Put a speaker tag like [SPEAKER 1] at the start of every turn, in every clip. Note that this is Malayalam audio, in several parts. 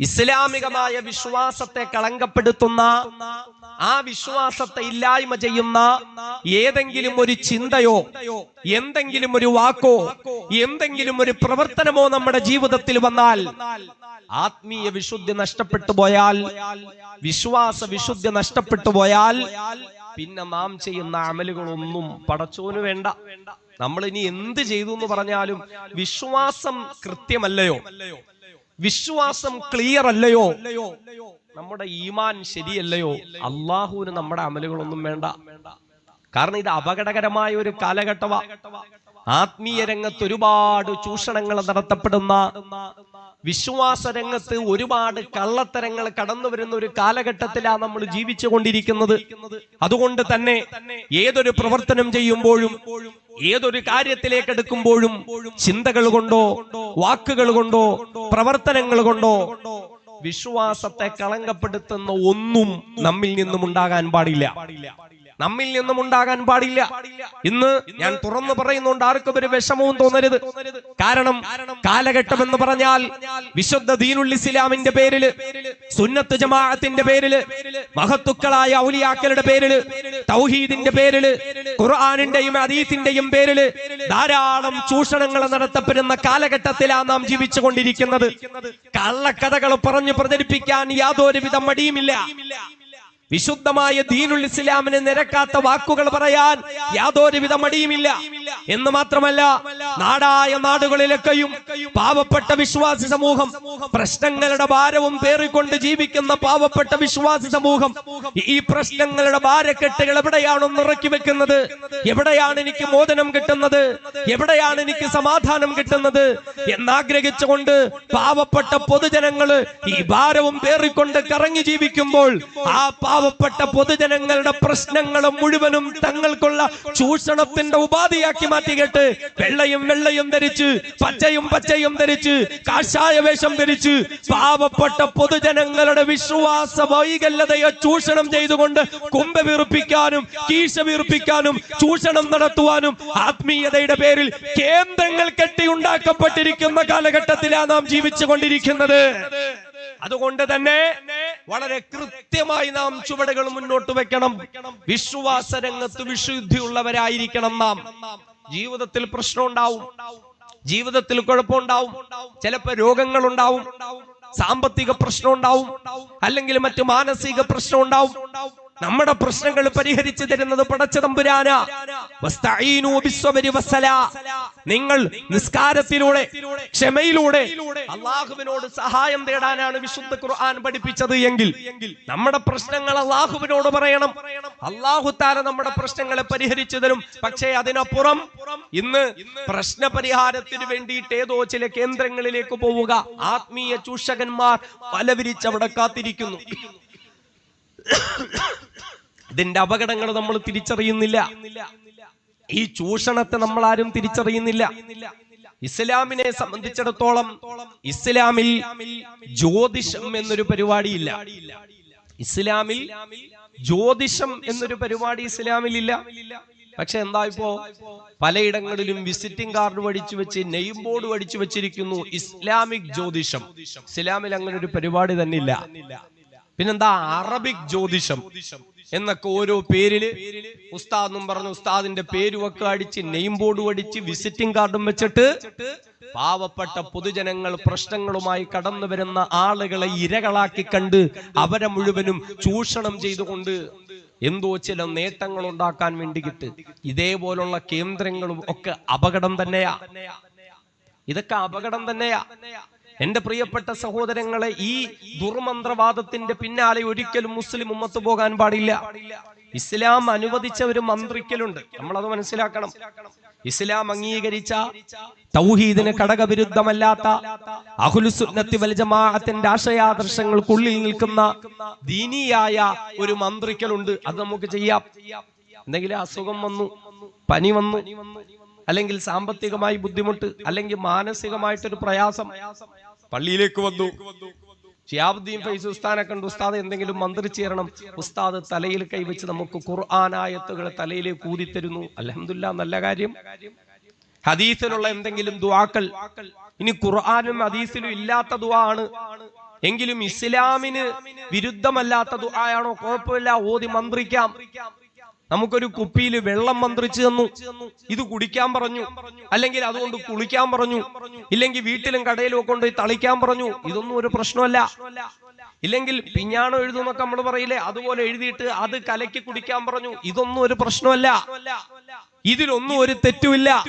[SPEAKER 1] ഇസ്ലാമികമായ വിശ്വാസത്തെ കളങ്കപ്പെടുത്തുന്ന ആ വിശ്വാസത്തെ ഇല്ലായ്മ ചെയ്യുന്ന ഏതെങ്കിലും ഒരു ചിന്തയോ എന്തെങ്കിലും ഒരു വാക്കോ എന്തെങ്കിലും ഒരു പ്രവർത്തനമോ നമ്മുടെ ജീവിതത്തിൽ വന്നാൽ ആത്മീയ വിശുദ്ധി നഷ്ടപ്പെട്ടു പോയാൽ വിശ്വാസ വിശുദ്ധി നഷ്ടപ്പെട്ടു പോയാൽ പിന്നെ നാം ചെയ്യുന്ന അമലുകളൊന്നും പടച്ചോന് വേണ്ട. നമ്മൾ ഇനി എന്ത് ചെയ്തു എന്ന് പറഞ്ഞാലും വിശ്വാസം കൃത്യമല്ലയോ? വിശ്വാസം ക്ലിയർ അല്ലയോ നമ്മുടെ ഈമാൻ ശരിയല്ലയോ? അള്ളാഹുവിന് നമ്മുടെ അമലുകളൊന്നും വേണ്ട. കാരണം ഇത് അപകടകരമായ ഒരു കാലഘട്ടമാ. ആത്മീയ രംഗത്ത് ഒരുപാട് ചൂഷണങ്ങൾ നടത്തപ്പെടുന്ന വിശ്വാസ രംഗത്ത് ഒരുപാട് കള്ളത്തരങ്ങൾ കടന്നു വരുന്ന ഒരു കാലഘട്ടത്തിലാണ് നമ്മൾ ജീവിച്ചു കൊണ്ടിരിക്കുന്നത്. അതുകൊണ്ട് തന്നെ ഏതൊരു പ്രവർത്തനം ചെയ്യുമ്പോഴും ഏതൊരു കാര്യത്തിലേക്ക് എടുക്കുമ്പോഴും ചിന്തകൾ കൊണ്ടോ വാക്കുകൾ കൊണ്ടോ പ്രവർത്തനങ്ങൾ കൊണ്ടോ വിശ്വാസത്തെ കളങ്കപ്പെടുത്തുന്ന ഒന്നും നമ്മിൽ നിന്നും ഉണ്ടാകാൻ പാടില്ല. നമ്മിൽ നിന്നും ഉണ്ടാകാൻ പാടില്ല. ഇന്ന് ഞാൻ തുറന്നു പറയുന്നുണ്ട് ആർക്കും ഒരു വിഷമവും തോന്നരുത്. കാരണം കാലഘട്ടം എന്ന് പറഞ്ഞാൽ വിശുദ്ധ ദീനുൽ ഇസ്ലാമിന്റെ പേരിൽ സുന്നത്ത് ജമാഅത്തിന്റെ പേരിൽ മഹത്തുക്കളായ ഔലിയാക്കളുടെ പേരിൽ തൗഹീദിന്റെ പേരിൽ ഖുർആാനിന്റെയും അദീസിന്റെയും പേരിൽ ധാരാളം ചൂഷണങ്ങൾ നടത്തപ്പെടുന്ന കാലഘട്ടത്തിലാണ് നാം ജീവിച്ചു കൊണ്ടിരിക്കുന്നത്. കള്ളക്കഥകൾ പറഞ്ഞു പ്രചരിപ്പിക്കാൻ യാതൊരുവിധ മടിയുമില്ല. വിശുദ്ധമായ ദീനുൽ ഇസ്ലാമിനെ നിരക്കാത്ത വാക്കുകൾ പറയാൻ യാതൊരുവിധ മടിയുമില്ല. എന്ന് മാത്രമല്ല നാടായ നാടുകളിലൊക്കെയും പാവപ്പെട്ട വിശ്വാസി സമൂഹം പ്രശ്നങ്ങളുടെ ഭാരവും പേറിക്കൊണ്ട് ജീവിക്കുന്ന പാവപ്പെട്ട വിശ്വാസി സമൂഹം ഈ പ്രശ്നങ്ങളുടെ ഭാരക്കെട്ടുകൾ എവിടെയാണോ നിറക്കി വെക്കുന്നത്? എവിടെയാണ് എനിക്ക് മോചനം കിട്ടുന്നത്? എവിടെയാണ് എനിക്ക് സമാധാനം കിട്ടുന്നത്? എന്നാഗ്രഹിച്ചുകൊണ്ട് പാവപ്പെട്ട പൊതുജനങ്ങൾ ഈ ഭാരവും പേറിക്കൊണ്ട് കറങ്ങി ജീവിക്കുമ്പോൾ ആ പാവപ്പെട്ട പൊതുജനങ്ങളുടെ പ്രശ്നങ്ങളും മുഴുവനും തങ്ങൾക്കുള്ള ചൂഷണത്തിന്റെ ഉപാധിയാക്കി മാറ്റിയിട്ട് വെള്ളയും വെള്ളയും ധരിച്ച് പച്ചയും പച്ചയും ധരിച്ച് കാഷായ വേഷം ധരിച്ച് പാവപ്പെട്ട പൊതുജനങ്ങളുടെ വിശ്വാസ വൈകല്യതയെ ചൂഷണം ചെയ്തുകൊണ്ട് കുമ്പ വീർപ്പിക്കാനും കീശ വീർപ്പിക്കാനും ചൂഷണം നടത്തുവാനും ആത്മീയതയുടെ പേരിൽ കേന്ദ്രങ്ങൾ കെട്ടിയുണ്ടാക്കപ്പെട്ടിരിക്കുന്ന കാലഘട്ടത്തിലാണ് നാം ജീവിച്ചു കൊണ്ടിരിക്കുന്നത് അതുകൊണ്ട് തന്നെ വളരെ കൃത്യമായി നാം ചുവടുകൾ മുന്നോട്ട് വെക്കണം. വിശ്വാസ രംഗത്ത് വിശുദ്ധിയുള്ളവരായിരിക്കണം നാം. ജീവിതത്തിൽ പ്രശ്നം ഉണ്ടാവും ജീവിതത്തിൽ കുഴപ്പമുണ്ടാവും. ചിലപ്പോ രോഗങ്ങൾ ഉണ്ടാവും സാമ്പത്തിക പ്രശ്നം ഉണ്ടാവും അല്ലെങ്കിൽ മറ്റു മാനസിക പ്രശ്നം ഉണ്ടാവും നമ്മുടെ പ്രശ്നങ്ങൾ പരിഹരിച്ചു തരുന്നത് പടച്ച തമ്പുരാന. നിങ്ങൾ നിസ്കാരത്തിലൂടെ ക്ഷമയിലൂടെ അള്ളാഹുവിനോട് സഹായം തേടാനാണ് വിശുദ്ധ ഖുർആൻ പഠിപ്പിച്ചത് എങ്കിൽ നമ്മുടെ പ്രശ്നങ്ങൾ അള്ളാഹുവിനോട് പറയണം. അള്ളാഹു താര നമ്മുടെ പ്രശ്നങ്ങളെ പരിഹരിച്ചു തരും. പക്ഷേ അതിനപ്പുറം ഇന്ന് പ്രശ്ന പരിഹാരത്തിന് വേണ്ടിയിട്ട് ഏതോ ചില കേന്ദ്രങ്ങളിലേക്ക് പോവുക. ആത്മീയ ചൂഷകന്മാർ പലവിരിച്ചവിടെ കാത്തിരിക്കുന്നു. ഇതിന്റെ അപകടങ്ങൾ നമ്മൾ തിരിച്ചറിയുന്നില്ല. ഈ ചൂഷണത്തെ നമ്മൾ ആരും തിരിച്ചറിയുന്നില്ല. ഇസ്ലാമിനെ സംബന്ധിച്ചിടത്തോളം ഇസ്ലാമിൽ ജ്യോതിഷം എന്നൊരു പരിപാടിയില്ല. ഇസ്ലാമിൽ ജ്യോതിഷം എന്നൊരു പരിപാടി ഇസ്ലാമിൽ ഇല്ല പക്ഷെ എന്താ ഇപ്പോ? പലയിടങ്ങളിലും വിസിറ്റിംഗ് കാർഡ് വടിച്ചു വെച്ച് നെയിം ബോർഡ് വടിച്ചു വെച്ചിരിക്കുന്നു ഇസ്ലാമിക് ജ്യോതിഷം. ഇസ്ലാമിൽ അങ്ങനെ ഒരു പരിപാടി തന്നെ ഇല്ല പിന്നെന്താ? അറബിക് ജ്യോതിഷം എന്നൊക്കെ ഓരോ പേരിൽ ഉസ്താദെന്നും പറഞ്ഞു ഉസ്താദിന്റെ പേരും ഒക്കെ അടിച്ച് നെയിം ബോർഡും അടിച്ച് വിസിറ്റിംഗ് കാർഡും വെച്ചിട്ട് പാവപ്പെട്ട പൊതുജനങ്ങൾ പ്രശ്നങ്ങളുമായി കടന്നു വരുന്ന ആളുകളെ ഇരകളാക്കി കണ്ട് അവരെ മുഴുവനും ചൂഷണം ചെയ്തുകൊണ്ട് എന്തോ ചില നേട്ടങ്ങൾ ഉണ്ടാക്കാൻ വേണ്ടിയിട്ട് ഇതേപോലുള്ള കേന്ദ്രങ്ങളും ഒക്കെ അപകടം തന്നെയാ. ഇതൊക്കെ അപകടം തന്നെയാ. എന്റെ പ്രിയപ്പെട്ട സഹോദരങ്ങളെ ഈ ദുർമന്ത്രവാദത്തിന്റെ പിന്നാലെ ഒരിക്കലും മുസ്ലിം ഉമ്മത്ത് പോകാൻ പാടില്ല. ഇസ്ലാം അനുവദിച്ച ഒരു മന്ത്രിക്കലുണ്ട്. നമ്മളത് മനസ്സിലാക്കണം. ഇസ്ലാം അംഗീകരിച്ച തൗഹീദിന് ഘടകവിരുദ്ധമല്ലാത്ത അഹുലുസുന്നത്തി വൽ ജമാഅത്തിന്റെ ആശയാദർശങ്ങൾക്കുള്ളിൽ നിൽക്കുന്ന ദീനിയായ ഒരു മന്ത്രിക്കലുണ്ട്. അത് നമുക്ക് ചെയ്യാം. എന്തെങ്കിലും അസുഖം വന്നു പനി വന്നു അല്ലെങ്കിൽ സാമ്പത്തികമായി ബുദ്ധിമുട്ട് അല്ലെങ്കിൽ മാനസികമായിട്ടൊരു പ്രയാസം പള്ളിയിലേക്ക് വന്നു. ഷിയാബുദ്ദീൻ ഫൈസ് ഉസ്താനെ കണ്ട് ഉസ്താദ് എന്തെങ്കിലും മന്ത്രിച്ചു ഉസ്താദ് തലയിൽ കൈവച്ച് നമുക്ക് ഖുർആാനായത്തുകൾ തലയിലേക്ക് ഊതിത്തരുന്നു. അലഹമില്ല നല്ല കാര്യം. ഹദീസിലുള്ള എന്തെങ്കിലും ദുവാക്കൾ ഇനി ഖുർആാനും ഹദീസിലും ഇല്ലാത്ത ദുവാ ആണ്. എങ്കിലും ഇസ്ലാമിന് വിരുദ്ധമല്ലാത്ത ദുആയാണോ? കുഴപ്പമില്ല. ഓതി മന്ത്രിക്കാം. നമുക്കൊരു കുപ്പിയിൽ വെള്ളം മന്ത്രിച്ചു തന്നു. ഇത് കുടിക്കാൻ പറഞ്ഞു. അല്ലെങ്കിൽ അതുകൊണ്ട് കുളിക്കാൻ പറഞ്ഞു. ഇല്ലെങ്കിൽ വീട്ടിലും കടയിലും ഒക്കെ കൊണ്ടുപോയി തളിക്കാൻ പറഞ്ഞു. ഇതൊന്നും ഒരു പ്രശ്നമല്ല. ഇല്ലെങ്കിൽ പിഞ്ഞാണോ എഴുതുന്നൊക്കെ നമ്മൾ പറയില്ലേ? അതുപോലെ എഴുതിയിട്ട് അത് കലക്കി കുടിക്കാൻ പറഞ്ഞു. ഇതൊന്നും ഒരു പ്രശ്നമല്ല. ഇതിലൊന്നും ഒരു തെറ്റുമില്ല.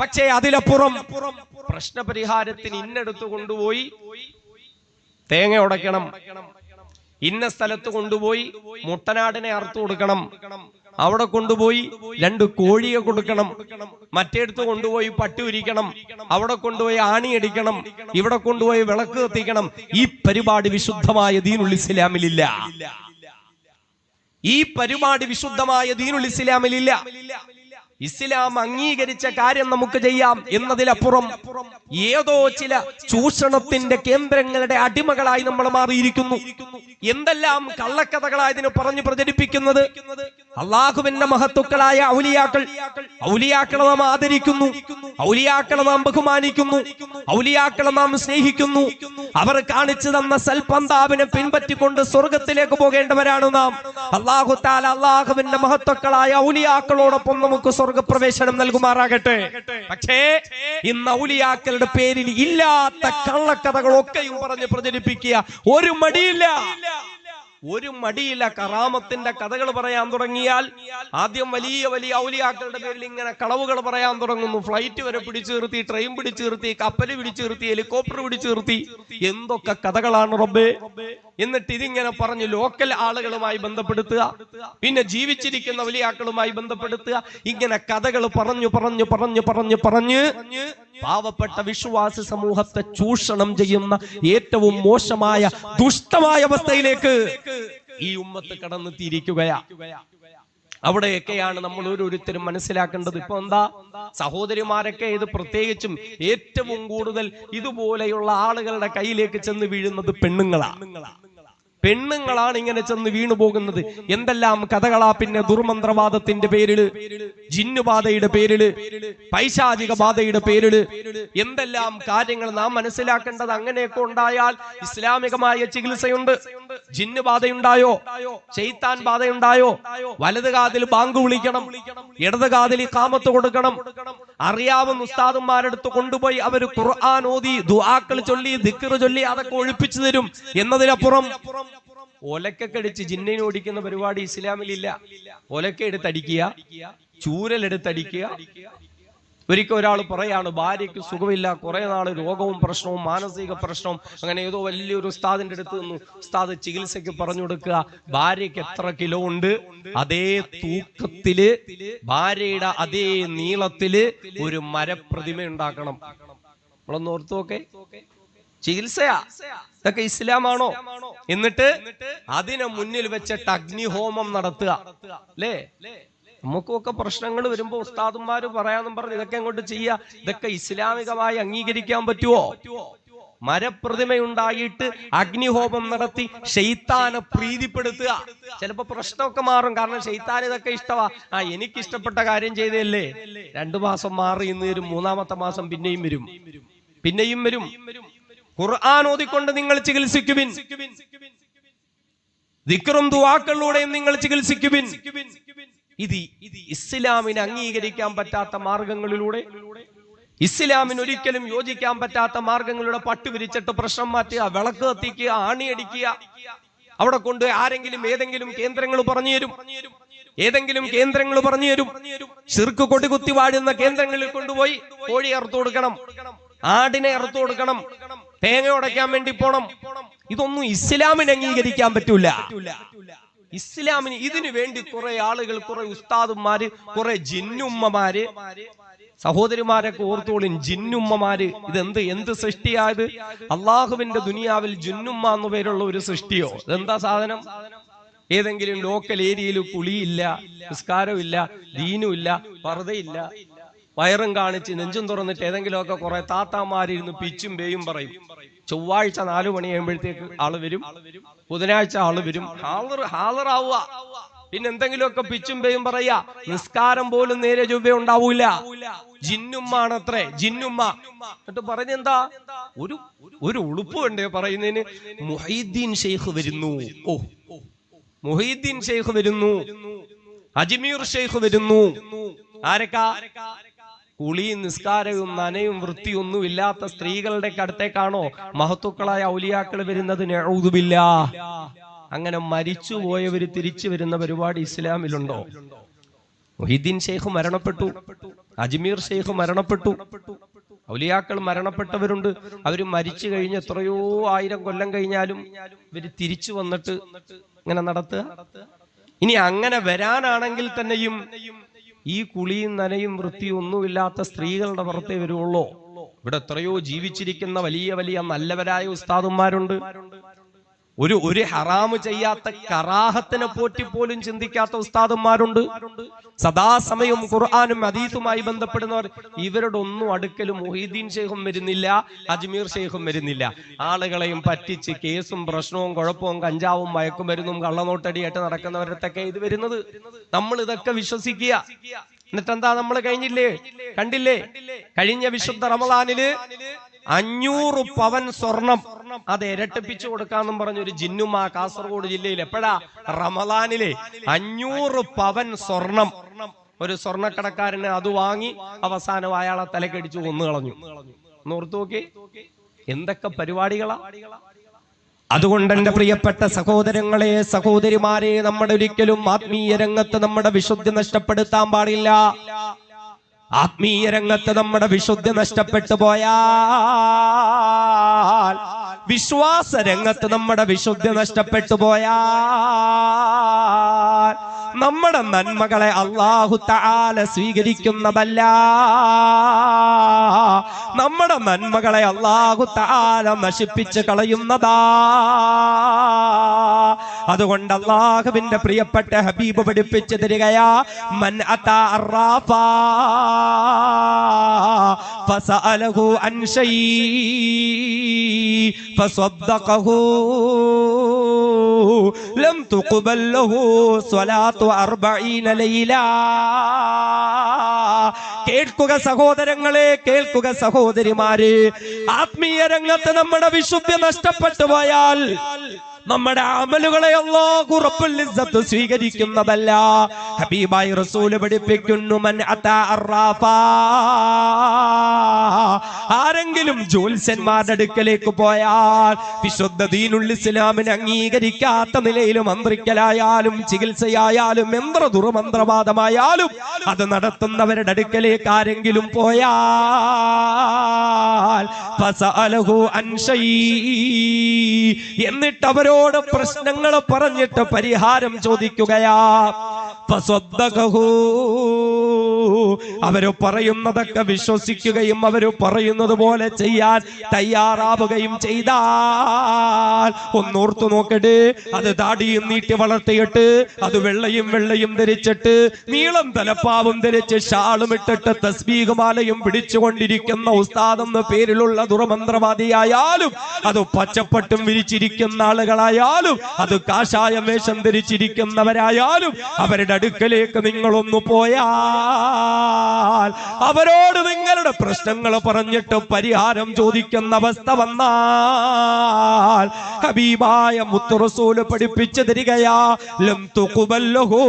[SPEAKER 1] പക്ഷേ അതിലപ്പുറം പ്രശ്നപരിഹാരത്തിന് ഇന്നെടുത്ത് കൊണ്ടുപോയി. തേങ്ങ ഉടയ്ക്കണം. ഇന്ന സ്ഥലത്ത് കൊണ്ടുപോയി. മുട്ടനാടിനെ അറുത്തു കൊടുക്കണം. അവിടെ കൊണ്ടുപോയി രണ്ട് കോഴിയെ കൊടുക്കണം മറ്റേടത്ത് കൊണ്ടുപോയി പട്ടി ഉരിക്കണം അവിടെ കൊണ്ടുപോയി ആണിയടിക്കണം ഇവിടെ കൊണ്ടുപോയി വിളക്ക് കത്തിക്കണം. ഈ പരിപാടി വിശുദ്ധമായ ദീനുൽ ഇസ്ലാമിലില്ല. ഈ പരിപാടി വിശുദ്ധമായ ദീനുൽ ഇസ്ലാമിലില്ല. ഇസ്ലാം അംഗീകരിച്ച കാര്യം നമുക്ക് ചെയ്യാം എന്നതിലപ്പുറം ഏതോ ചില ചൂഷണത്തിന്റെ കേന്ദ്രങ്ങളുടെ അടിമകളായി നമ്മൾ മാറിയിരിക്കുന്നു. എന്തെല്ലാം കള്ളക്കഥകളായതിന് പറഞ്ഞു പ്രചരിപ്പിക്കുന്നത്? അള്ളാഹുവിന്റെ മഹത്തുക്കളായ ഔലിയാക്കൾ. ഔലിയാക്കളെ നാം ആദരിക്കുന്നു. ഔലിയാക്കളെ നാം ബഹുമാനിക്കുന്നു. ഔലിയാക്കളെ നാം സ്നേഹിക്കുന്നു. അവർ കാണിച്ചു തന്ന സൽപന്താവിനെ പിൻപറ്റിക്കൊണ്ട് സ്വർഗത്തിലേക്ക് പോകേണ്ടവരാണ് നാം. അള്ളാഹു താല അള്ളാഹുവിന്റെ മഹത്വക്കളായ ഔലിയാക്കളോടൊപ്പം നമുക്ക് സ്വർഗപ്രവേശനം നൽകുമാറാകട്ടെ. പക്ഷേ ഈ നൗലിയാക്കളുടെ പേരിൽ ഇല്ലാത്ത കള്ളക്കഥകളൊക്കെയും പറഞ്ഞ് പ്രചരിപ്പിക്കുക ഒരു മടിയില്ല. ഒരു മടിയില്ല കറാമത്തിന്റെ കഥകൾ പറയാൻ തുടങ്ങിയാൽ ആദ്യം വലിയ വലിയ ഔലിയാക്കളുടെ പേരിൽ ഇങ്ങനെ കളവുകൾ പറയാൻ തുടങ്ങുന്നു. ഫ്ലൈറ്റ് വരെ പിടിച്ചു നിർത്തി ട്രെയിൻ പിടിച്ചു നിർത്തി കപ്പൽ പിടിച്ചു നിർത്തി ഹെലികോപ്റ്റർ പിടിച്ചു നിർത്തി. എന്തൊക്കെ കഥകളാണ് റബ്ബേ? എന്നിട്ട് ഇതിങ്ങനെ പറഞ്ഞു ലോക്കൽ ആളുകളുമായി ബന്ധപ്പെടുത്തുക പിന്നെ ജീവിച്ചിരിക്കുന്ന വലിയാക്കളുമായി ബന്ധപ്പെടുത്തുക. ഇങ്ങനെ കഥകൾ പറഞ്ഞു പറഞ്ഞു പറഞ്ഞു പറഞ്ഞു പറഞ്ഞ് പാവപ്പെട്ട വിശ്വാസ സമൂഹത്തെ ചൂഷണം ചെയ്യുന്ന ഏറ്റവും മോശമായ ദുഷ്ടമായ അവസ്ഥയിലേക്ക് ഈ ഉമ്മത്ത് കടന്നെത്തിയിരിക്കുകയാ. അവിടെയൊക്കെയാണ് നമ്മൾ ഓരോരുത്തരും മനസ്സിലാക്കേണ്ടത്. ഇപ്പൊ എന്താ? സഹോദരിമാരൊക്കെ ഇത് പ്രത്യേകിച്ചും ഏറ്റവും കൂടുതൽ ഇതുപോലെയുള്ള ആളുകളുടെ കയ്യിലേക്ക് ചെന്ന് വീഴുന്നത് പെണ്ണുങ്ങളാ. പെണ്ണുങ്ങളാണ് ഇങ്ങനെ ചെന്ന് വീണു പോകുന്നത്. എന്തെല്ലാം കഥകളാ പിന്നെ ദുർമന്ത്രവാദത്തിന്റെ പേരിൽ? ജിന്നുബാധയുടെ പേരിൽ? പൈശാചിക ബാധയുടെ പേരിൽ? എന്തെല്ലാം കാര്യങ്ങൾ നാം മനസ്സിലാക്കേണ്ടത് അങ്ങനെയൊക്കെ ഉണ്ടായാൽ ഇസ്ലാമികമായ ചികിത്സയുണ്ട്. ജിന്ന് ബാധയുണ്ടായോ ചെയ്ത്താൻ ബാധയുണ്ടായോ? വലത് കാതിൽ ബാങ്ക് വിളിക്കണം. ഇടത് കാതിൽ കാമത്ത് കൊടുക്കണം. അറിയാവുന്ന ഉസ്താദന്മാരെടുത്ത് കൊണ്ടുപോയി അവർ ഖുർആൻ ഓതി ദുആക്കൾ ചൊല്ലി ദിക്കറ് ചൊല്ലി അതൊക്കെ ഒഴിപ്പിച്ചു തരും. എന്നതിലപ്പുറം ഒലക്കൊക്കെ അടിച്ച് ജിന്നിനെ ഓടിക്കുന്ന പരിപാടി ഇസ്ലാമിൽ ഇസ്ലാമിലില്ല ഒലക്ക എടുത്തടിക്കുക ചൂരലെടുത്തടിക്കുക. ഒരിക്കൽ ഒരാൾ പറയാണ് ഭാര്യയ്ക്ക് സുഖമില്ല കുറെ നാൾ രോഗവും പ്രശ്നവും മാനസിക പ്രശ്നവും അങ്ങനെ ഏതോ വലിയൊരു ഉസ്താദിന്റെ അടുത്ത് നിന്നു ഉസ്താദ് ചികിത്സയ്ക്ക് പറഞ്ഞു കൊടുക്കുക. ഭാര്യയ്ക്ക് എത്ര കിലോ ഉണ്ട്? അതേ തൂക്കത്തിൽ ഭാര്യയുടെ അതേ നീളത്തിൽ ഒരു മരപ്രതിമ ഉണ്ടാക്കണം. നമ്മളൊന്ന് ഓർത്തു നോക്കെ. ചികിത്സയാ. ഇതൊക്കെ ഇസ്ലാമാണോ? എന്നിട്ട് അതിനെ മുന്നിൽ വെച്ചിട്ട് അഗ്നിഹോമം നടത്തുക. അല്ലേ? നമുക്കൊക്കെ പ്രശ്നങ്ങൾ വരുമ്പോ ഉസ്താദന്മാര് പറയാന്നും പറഞ്ഞു ഇതൊക്കെ അങ്ങോട്ട് ചെയ്യാ. ഇതൊക്കെ ഇസ്ലാമികമായി അംഗീകരിക്കാൻ പറ്റുമോ മരപ്രതിമയുണ്ടായിട്ട് അഗ്നിഹോമം നടത്തി ഷെയ്ത്താനെ പ്രീതിപ്പെടുത്തുക. ചിലപ്പോ പ്രശ്നമൊക്കെ മാറും. കാരണം ഷെയ്ത്താൻ ഇതൊക്കെ ഇഷ്ടമാ ആ എനിക്ക് ഇഷ്ടപ്പെട്ട കാര്യം ചെയ്തല്ലേ രണ്ടു മാസം മാറി ഇന്ന് വരും മൂന്നാമത്തെ മാസം പിന്നെയും വരും. പിന്നെയും വരും. ഖുർആൻ ഓതിക്കൊണ്ട് നിങ്ങൾ ചികിത്സിക്കുവിൻ. ദിക്റും ദുവാക്കളിലൂടെയും നിങ്ങൾ ചികിത്സിക്കുവിൻ. ഇത് ഇസ്ലാമിന് അംഗീകരിക്കാൻ പറ്റാത്ത മാർഗങ്ങളിലൂടെ ഇസ്ലാമിന് ഒരിക്കലും യോജിക്കാൻ പറ്റാത്ത മാർഗങ്ങളിലൂടെ പട്ടു വിരിച്ചിട്ട് പ്രശ്നം മാറ്റുക വിളക്ക് കത്തിക്കുക ആണിയടിക്കുക അവിടെ കൊണ്ട് ആരെങ്കിലും ഏതെങ്കിലും കേന്ദ്രങ്ങൾ പറഞ്ഞു തരും. ഏതെങ്കിലും കേന്ദ്രങ്ങൾ പറഞ്ഞു തരും. ചെറുക്ക് കൊടികുത്തി വാഴുന്ന കേന്ദ്രങ്ങളിൽ കൊണ്ടുപോയി കോഴി അറുത്തു കൊടുക്കണം. ആടിനെ അറുത്തു കൊടുക്കണം. തേങ്ങ ഉടയ്ക്കാൻ വേണ്ടി പോണം. ഇതൊന്നും ഇസ്ലാമിന് അംഗീകരിക്കാൻ പറ്റൂല. ഇസ്ലാമിന് ഇതിനു വേണ്ടി കുറെ ആളുകൾ കുറെ ഉസ്താദുമാര് കുറെ ജിന്നുമ്മമാര് സഹോദരിമാരൊക്കെ ഓർത്തോളിൻ ജിന്നുമ്മമാര് ഇതെന്ത് എന്ത് സൃഷ്ടിയായത്? അള്ളാഹുവിന്റെ ദുനിയാവിൽ ജിന്നുമ്മ എന്നു പേരുള്ള ഒരു സൃഷ്ടിയോ? ഇതെന്താ സാധനം? ഏതെങ്കിലും ലോക്കൽ ഏരിയയിൽ കുളിയില്ല നിസ്കാരമില്ല ദീനുമില്ല പർദ്ദയില്ല വയറും കാണിച്ച് നെഞ്ചും തുറന്നിട്ട് ഏതെങ്കിലുമൊക്കെ കുറെ താത്താമാരിരുന്ന് പിച്ചും പേയും പറയും. ചൊവ്വാഴ്ച നാലു മണി കഴിയുമ്പോഴത്തേക്ക് ആൾ വരും. ബുധനാഴ്ച ആൾ വരും. ഹാളർ ഹാളറാവുക. പിന്നെ എന്തെങ്കിലുമൊക്കെ പിച്ചും പേയും പറയാ നിസ്കാരം പോലും നേരെ ചൊവ്വ ഉണ്ടാവൂല. ജിന്നുമ്മാണത്രേ ജിന്നുമ്മ. എന്നിട്ട് പറഞ്ഞെന്താ? ഒരു ഒരു ഉളുപ്പ് കണ്ടേ പറയുന്നതിന് മുഹീദ്ദീൻ ഷെയ്ഖ് വരുന്നു. ഓ മുഹീദ്ദീൻ ഷെയ്ഖ് വരുന്നു. അജ്മീർ ഷെയ്ഖ് വരുന്നു. ആരക്കാ? കുളിയും നിസ്കാരവും നനയും വൃത്തിയൊന്നും ഇല്ലാത്ത സ്ത്രീകളുടെ അടുത്തേക്കാണോ മഹത്തുക്കളായ ഔലിയാക്കൾ വരുന്നത്? നെഴുതുമില്ല അങ്ങനെ മരിച്ചു പോയവര് തിരിച്ചു വരുന്ന പരിപാടി ഇസ്ലാമിലുണ്ടോ? മൊഹീദ്ദീൻ ഷെയ്ഖ് മരണപ്പെട്ടു അജ്മീർ ഷെയ്ഖ് മരണപ്പെട്ടു ഔലിയാക്കൾ മരണപ്പെട്ടവരുണ്ട്. അവർ മരിച്ചു കഴിഞ്ഞ് എത്രയോ ആയിരം കൊല്ലം കഴിഞ്ഞാലും ഇവർ തിരിച്ചു വന്നിട്ട് ഇങ്ങനെ നടത്തുക? ഇനി അങ്ങനെ വരാനാണെങ്കിൽ തന്നെയും ഈ കുളിയും നനയും വൃത്തിയും ഒന്നുമില്ലാത്ത സ്ത്രീകളുടെ പുറത്തേ വരുവുള്ളൂ. ഇവിടെ എത്രയോ ജീവിച്ചിരിക്കുന്ന വലിയ വലിയ നല്ലവരായ ഉസ്താദുമാരുണ്ട്. ഒരു ഒരു ഹറാമ് ചെയ്യാത്ത കറാഹത്തിനെ പോറ്റി പോലും ചിന്തിക്കാത്ത ഉസ്താദന്മാരുണ്ട് സദാസമയവും ഖുർആാനും ഹദീസുമായി ബന്ധപ്പെടുന്നവർ ഇവരുടെ ഒന്നും അടുക്കലും മൊഹീദ്ദീൻ ഷെയ്ഖും വരുന്നില്ല അജ്മീർ ഷെയ്ഖും വരുന്നില്ല. ആളുകളെയും പറ്റിച്ച് കേസും പ്രശ്നവും കുഴപ്പവും കഞ്ചാവും മയക്കും മയക്കുമരുന്നും കള്ളനോട്ടടിയായിട്ട് നടക്കുന്നവരത്തൊക്കെ ഇത് വരുന്നത്. നമ്മൾ ഇതൊക്കെ വിശ്വസിക്കുക. എന്നിട്ടെന്താ നമ്മൾ കഴിഞ്ഞില്ലേ? കണ്ടില്ലേ? കഴിഞ്ഞ വിശുദ്ധ റമദാനിൽ അഞ്ഞൂറ് പവൻ സ്വർണം. അത് ഇരട്ടിപ്പിച്ചു കൊടുക്കാന്നും പറഞ്ഞൊരു ജിന്നുമ കാസർഗോഡ് ജില്ലയിൽ എപ്പോഴാ? റമലാനിലെ അഞ്ഞൂറ് പവൻ സ്വർണം. ഒരു സ്വർണക്കടക്കാരന് അത് വാങ്ങി അവസാനം അയാളെ തലക്കടിച്ചു കൊന്നു കളഞ്ഞു. ഓർത്തു നോക്കി. എന്തൊക്കെ പരിപാടികളാ? അതുകൊണ്ട് എന്റെ പ്രിയപ്പെട്ട സഹോദരങ്ങളെ സഹോദരിമാരെ നമ്മുടെ ഒരിക്കലും ആത്മീയ രംഗത്ത് നമ്മുടെ വിശുദ്ധി നഷ്ടപ്പെടുത്താൻ പാടില്ല. ആത്മീയ രംഗത്ത് നമ്മുടെ വിശുദ്ധി നഷ്ടപ്പെട്ടു പോയാൽ വിശ്വാസ രംഗത്ത് നമ്മുടെ വിശുദ്ധി നഷ്ടപ്പെട്ടു പോയാൽ നമ്മുടെ നന്മകളെ അള്ളാഹു താല സ്വീകരിക്കുന്നതല്ല. നമ്മുടെ നന്മകളെ അള്ളാഹു താല നശിപ്പിച്ച് കളയുന്നതാ. അതുകൊണ്ട് അള്ളാഹുവിന്റെ പ്രിയപ്പെട്ട ഹബീബ് പഠിപ്പിച്ചു തരികയാ മൻ ഫസഅലഹു അൻ ഫസദ്ദഖഹു ലം തുഖബൽ സ്വലാത്തു കേൾക്കുക സഹോദരങ്ങളെ കേൾക്കുക സഹോദരിമാരെ. ആത്മീയ രംഗത്ത് നമ്മുടെ വിശുദ്ധി നഷ്ടപ്പെട്ടു പോയാൽ നമ്മുടെ അമലുകളെ അല്ലാഹു റബ്ബുൽ ഇസ്സത്ത് സ്വീകരിക്കുന്നതല്ല. ഹബീബായി റസൂൽ പഠിപ്പിക്കുന്നു മൻ അതാ ആരെങ്കിലും ജ്യോത്സ്യന്മാരുടെ അടുക്കലേക്ക് പോയാൽ വിശുദ്ധ ദീനുൽ ഇസ്ലാമിനെ അംഗീകരിക്കാത്ത നിലയിൽ മന്ത്രിക്കലായാലും ചികിത്സയായാലും യന്ത്ര ദുർമന്ത്രവാദമായാലും അത് നടത്തുന്നവരുടെ അടുക്കലേക്ക് ആരെങ്കിലും പോയാൽ എന്നിട്ട് അവരോട് പ്രശ്നങ്ങൾ പറഞ്ഞിട്ട് പരിഹാരം ചോദിക്കുകയാ. അവർ പറയുന്നതൊക്കെ വിശ്വസിക്കുകയും അവർ പറയുന്നത് പോലെ ചെയ്യാൻ തയ്യാറാവുകയും ചെയ്താൽ ഒന്നോർത്തു നോക്കട്ടെ അത് താടിയും നീട്ടി വളർത്തിയിട്ട് അത് വെള്ളയും വെള്ളയും ധരിച്ചിട്ട് നീളം തലപ്പാവും ധരിച്ച് ഷാളും ഇട്ടിട്ട് തസ്ബീഹുമാലയും പിടിച്ചുകൊണ്ടിരിക്കുന്ന ഉസ്താദ് എന്ന പേരിലുള്ള ദുർമന്ത്രവാദിയായാലും അത് പച്ചപ്പട്ടും വിരിച്ചിരിക്കുന്ന ആളുകളായാലും അത് കാഷായ വേഷം ധരിച്ചിരിക്കുന്നവരായാലും അവരുടെ അടുക്കലേക്ക് നിങ്ങളൊന്നു പോയാൽ അവരോട് നിങ്ങളുടെ പ്രശ്നങ്ങൾ പറഞ്ഞിട്ട് പരിഹാരം ചോദിക്കുന്ന അവസ്ഥ വന്നാൽ ഹബീബായ മുത്തുറസൂൽ പഠിപ്പിച്ചു തരികയാ. ലം തുഖുബല്ലഹു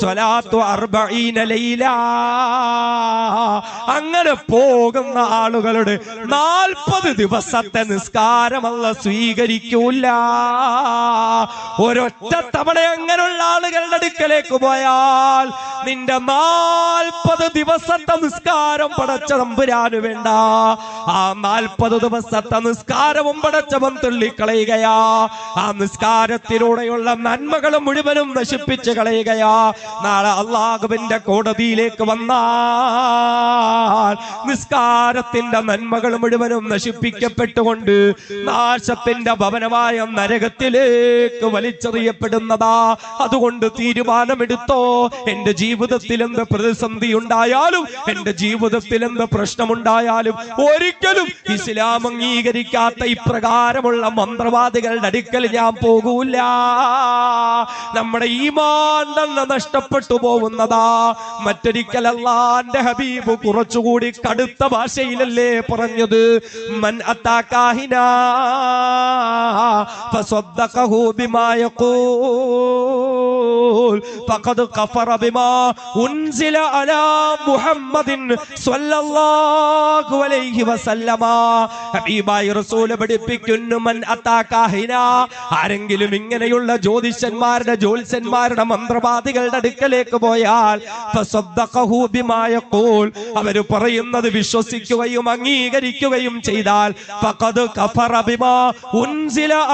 [SPEAKER 1] സ്വലാത്തു അർബഈന ലൈല. അങ്ങനെ പോകുന്ന ആളുകളുടെ നാൽപ്പത് ദിവസത്തെ നിസ്കാരമല്ല സ്വീകരിക്കൂല ഒരൊറ്റ തവണ അങ്ങനെയുള്ള ആളുകളുടെ അടുക്കലേക്ക് പോയാൽ നിന്റെ നാൽപ്പത് ദിവസത്തെ നിസ്കാരം പടച്ച തമ്പുരാന് വേണ്ട. ആ നാൽപ്പത് ദിവസത്തെ നിസ്കാരവും പടച്ചവൻ തള്ളിക്കളയുകയാ. ആ നിസ്കാരത്തിലൂടെയുള്ള നന്മകൾ മുഴുവനും നശിപ്പിച്ച് കളയുകയാ. നാളെ അള്ളാഹുവിന്റെ കോടതിയിലേക്ക് വന്നാൽ നിസ്കാരത്തിന്റെ നന്മകൾ മുഴുവനും നശിപ്പിക്കപ്പെട്ടുകൊണ്ട് നാശത്തിന്റെ ഭവനമായ നരകത്തിലേക്ക് വലിച്ചെറിയപ്പെടുന്നതാ. അതുകൊണ്ട് തീരുമാനമെടുത്തോ. എന്റെ ജീവിതത്തിൽ എന്ത് പ്രതിസന്ധി ഉണ്ടായാലും എന്റെ ജീവിതത്തിൽ എന്ത് പ്രശ്നമുണ്ടായാലും ഒരിക്കലും ഇസ്ലാം അംഗീകരിക്കാത്ത ഇപ്രകാരമുള്ള മന്ത്രവാദികളുടെ അടുക്കൽ ഞാൻ പോകൂല. നമ്മുടെ ഈമാൻ തന്നെ നഷ്ടപ്പെട്ടു പോകുന്നതാ. മറ്റൊരിക്കൽ അള്ളാന്റെ ഹബീബ് കുറച്ചുകൂടി കടുത്ത ഭാഷയിലല്ലേ പറഞ്ഞത്? മൻ അത്താക്കാഹിന ഫസദ്ദഖഹു ബിമാ യഖൂൽ ഫഖദ് കഫറ ബിമാ ഉൻസില അലാ മുഹമ്മദിൻ സ്വല്ലല്ലാഹു അലൈഹി വസല്ലമ ഹബീബായ റസൂൽ പഠിപ്പിക്കുന്നു മൻ അത്താക്കാഹിന ആരെങ്കിലും ഇങ്ങനെയുള്ള ജ്യോതിഷന്മാരുടെ ജ്യോത്സ്യന്മാരുടെ മന്ത്രവാദികളുടെ അടുക്കലേക്ക് പോയാൽ അവർ പറയുന്നത് വിശ്വസിക്കുകയും അംഗീകരിക്കുകയും ചെയ്താൽ